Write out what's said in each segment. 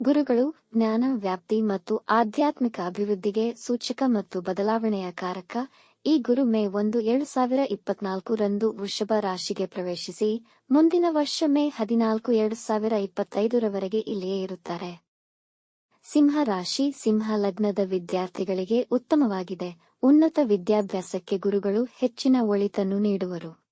ಗುರುಗಳು, ಜ್ಞಾನ, ವ್ಯಾಪ್ತಿ ಮತ್ತು ಆಧ್ಯಾತ್ಮಿಕ ಅಭಿವೃದ್ಧಿಗೆ ಸೂಚಕ ಮತ್ತು ಬದಲಾವಣೆಯ ಕಾರಕ, ಈ ಗುರು ಮೇ ಒಂದು ಎರಡು ಸಾವಿರ ಇಪ್ಪತ್ನಾಲ್ಕು ರಂದು ವೃಷಭ ರಾಶಿಗೆ ಪ್ರವೇಶಿಸಿ, ಮುಂದಿನ ವರ್ಷ ಮೇ ಹದಿನಾಲ್ಕು ಎರಡು ಸಾವಿರ ಇಪ್ಪತ್ತೈದರವರೆಗೆ ಇಲ್ಲಿಯೇ ಇರುತ್ತಾರೆ. ಸಿಂಹ ರಾಶಿ, ಸಿಂಹ ಲಗ್ನದ ವಿದ್ಯಾರ್ಥಿಗಳಿಗೆ ಉತ್ತಮವಾಗಿದೆ. ಉನ್ನತ ವಿದ್ಯಾಭ್ಯಾಸಕ್ಕೆ ಗುರುಗಳು ಹೆಚ್ಚಿನ ಒಳಿತನ್ನು ನೀಡುವರು.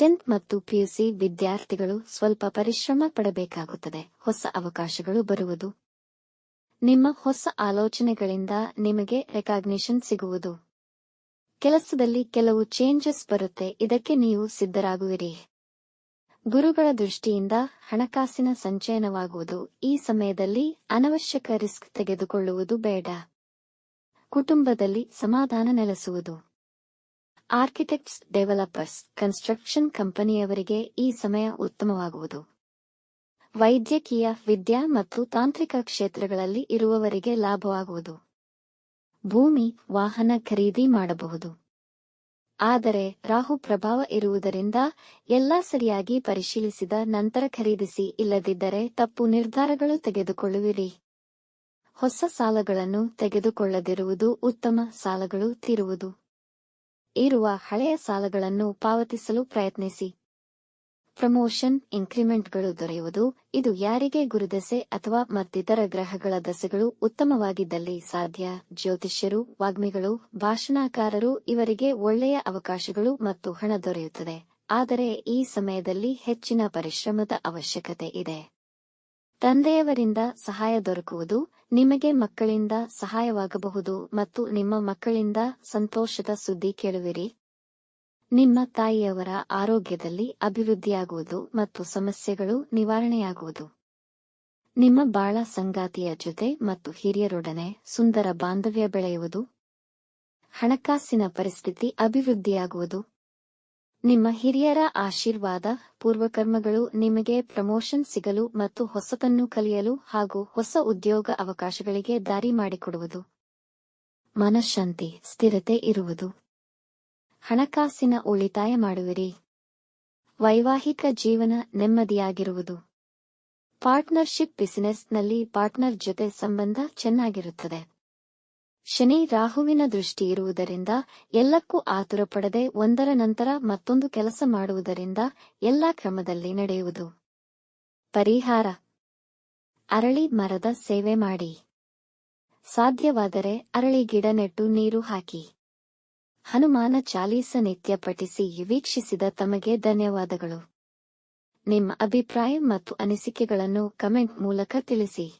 ಟೆಂತ್ ಮತ್ತು ಪಿಯುಸಿ ವಿದ್ಯಾರ್ಥಿಗಳು ಸ್ವಲ್ಪ ಪರಿಶ್ರಮ ಪಡಬೇಕಾಗುತ್ತದೆ. ಹೊಸ ಅವಕಾಶಗಳು ಬರುವುದು. ನಿಮ್ಮ ಹೊಸ ಆಲೋಚನೆಗಳಿಂದ ನಿಮಗೆ ರೆಕಾಗ್ನಿಷನ್ ಸಿಗುವುದು. ಕೆಲಸದಲ್ಲಿ ಕೆಲವು ಚೇಂಜಸ್ ಬರುತ್ತೆ. ಇದಕ್ಕೆ ನೀವು ಸಿದ್ಧರಾಗುವಿರಿ. ಗುರುಗಳ ದೃಷ್ಟಿಯಿಂದ ಹಣಕಾಸಿನ ಸಂಚಯನವಾಗುವುದು. ಈ ಸಮಯದಲ್ಲಿ ಅನವಶ್ಯಕ ರಿಸ್ಕ್ ತೆಗೆದುಕೊಳ್ಳುವುದು ಬೇಡ. ಕುಟುಂಬದಲ್ಲಿ ಸಮಾಧಾನ ನೆಲೆಸುವುದು. ಆರ್ಕಿಟೆಕ್ಟ್ಸ್ ಡೆವಲಪರ್ಸ್ ಕನ್ಸ್ಟ್ರಕ್ಷನ್ ಕಂಪನಿಯವರಿಗೆ ಈ ಸಮಯ ಉತ್ತಮವಾಗುವುದು. ವೈದ್ಯಕೀಯ, ವಿದ್ಯಾ ಮತ್ತು ತಾಂತ್ರಿಕ ಕ್ಷೇತ್ರಗಳಲ್ಲಿ ಇರುವವರಿಗೆ ಲಾಭವಾಗುವುದು. ಭೂಮಿ, ವಾಹನ ಖರೀದಿ ಮಾಡಬಹುದು. ಆದರೆ, ರಾಹು ಪ್ರಭಾವ ಇರುವುದರಿಂದ ಎಲ್ಲ ಸರಿಯಾಗಿ ಪರಿಶೀಲಿಸಿದ ನಂತರ ಖರೀದಿಸಿ ಇಲ್ಲದಿದ್ದರೆ ತಪ್ಪು ನಿರ್ಧಾರಗಳು ತೆಗೆದುಕೊಳ್ಳುವಿರಿ. ಹೊಸ ಸಾಲಗಳನ್ನು ತೆಗೆದುಕೊಳ್ಳದಿರುವುದು ಉತ್ತಮ ಸಾಲಗಳು ತೀರುವುದು. ಇರುವ ಹಳೆಯ ಸಾಲಗಳನ್ನು ಪಾವತಿಸಲು ಪ್ರಯತ್ನಿಸಿ. ಪ್ರಮೋಷನ್ ಇನ್ಕ್ರಿಮೆಂಟ್ಗಳು ದೊರೆಯುವುದು, ಇದು ಯಾರಿಗೆ ಗುರುದೆಸೆ ಅಥವಾ ಮತ್ತಿತರ ಗ್ರಹಗಳ ದಸೆಗಳು ಉತ್ತಮವಾಗಿದ್ದಲ್ಲಿ ಸಾಧ್ಯ? ಜ್ಯೋತಿಷ್ಯರು, ವಾಗ್ಮಿಗಳು, ಭಾಷಣಕಾರರು ಇವರಿಗೆ ಒಳ್ಳೆಯ ಅವಕಾಶಗಳು ಮತ್ತು ಹಣ ದೊರೆಯುತ್ತದೆ. ಆದರೆ ಈ ಸಮಯದಲ್ಲಿ ಹೆಚ್ಚಿನ ಪರಿಶ್ರಮದ ಅವಶ್ಯಕತೆ ಇದೆ. ತಂದೆಯವರಿಂದ ಸಹಾಯ ದೊರಕುವುದು ನಿಮಗೆ ಮಕ್ಕಳಿಂದ ಸಹಾಯವಾಗಬಹುದು ಮತ್ತು ನಿಮ್ಮ ಮಕ್ಕಳಿಂದ ಸಂತೋಷದ ಸುದ್ದಿ ಕೇಳುವಿರಿ. ನಿಮ್ಮ ತಾಯಿಯವರ ಆರೋಗ್ಯದಲ್ಲಿ ಅಭಿವೃದ್ಧಿಯಾಗುವುದು ಮತ್ತು ಸಮಸ್ಯೆಗಳು ನಿವಾರಣೆಯಾಗುವುದು. ನಿಮ್ಮ ಬಾಳ ಸಂಗಾತಿಯ ಜೊತೆ ಮತ್ತು ಹಿರಿಯರೊಡನೆ ಸುಂದರ ಬಾಂಧವ್ಯ ಬೆಳೆಯುವುದು. ಹಣಕಾಸಿನ ಪರಿಸ್ಥಿತಿ ಅಭಿವೃದ್ಧಿಯಾಗುವುದು. ನಿಮ್ಮ ಹಿರಿಯರ ಆಶೀರ್ವಾದ, ಪೂರ್ವಕರ್ಮಗಳು ನಿಮಗೆ ಪ್ರಮೋಷನ್ ಸಿಗಲು ಮತ್ತು ಹೊಸತನ್ನು ಕಲಿಯಲು ಹಾಗೂ ಹೊಸ ಉದ್ಯೋಗ ಅವಕಾಶಗಳಿಗೆ ದಾರಿ ಮಾಡಿಕೊಡುವುದು. ಮನಃಶಾಂತಿ, ಸ್ಥಿರತೆ ಇರುವುದು. ಹಣಕಾಸಿನ ಉಳಿತಾಯ ಮಾಡುವಿರಿ. ವೈವಾಹಿಕ ಜೀವನ ನೆಮ್ಮದಿಯಾಗಿರುವುದು. ಪಾರ್ಟ್ನರ್ಶಿಪ್ ಬಿಸಿನೆಸ್ನಲ್ಲಿ ಪಾರ್ಟ್ನರ್ ಜೊತೆ ಸಂಬಂಧ ಚೆನ್ನಾಗಿರುತ್ತದೆ. ಶನಿ ರಾಹುವಿನ ದೃಷ್ಟಿ ಇರುವುದರಿಂದ ಎಲ್ಲಕ್ಕೂ ಆತುರ ಪಡದೆ ಒಂದರ ನಂತರ ಮತ್ತೊಂದು ಕೆಲಸ ಮಾಡುವುದರಿಂದ ಎಲ್ಲಾ ಕ್ರಮದಲ್ಲಿ ನಡೆಯುವುದು. ಪರಿಹಾರ. ಅರಳಿ ಮರದ ಸೇವೆ ಮಾಡಿ. ಸಾಧ್ಯವಾದರೆ ಅರಳಿ ಗಿಡ ನೆಟ್ಟು ನೀರು ಹಾಕಿ. ಹನುಮಾನ ಚಾಲೀಸ ನಿತ್ಯ ಪಠಿಸಿ ವೀಕ್ಷಿಸಿದ ತಮಗೆ ಧನ್ಯವಾದಗಳು. ನಿಮ್ಮ ಅಭಿಪ್ರಾಯ ಮತ್ತು ಅನಿಸಿಕೆಗಳನ್ನು ಕಮೆಂಟ್ ಮೂಲಕ ತಿಳಿಸಿ.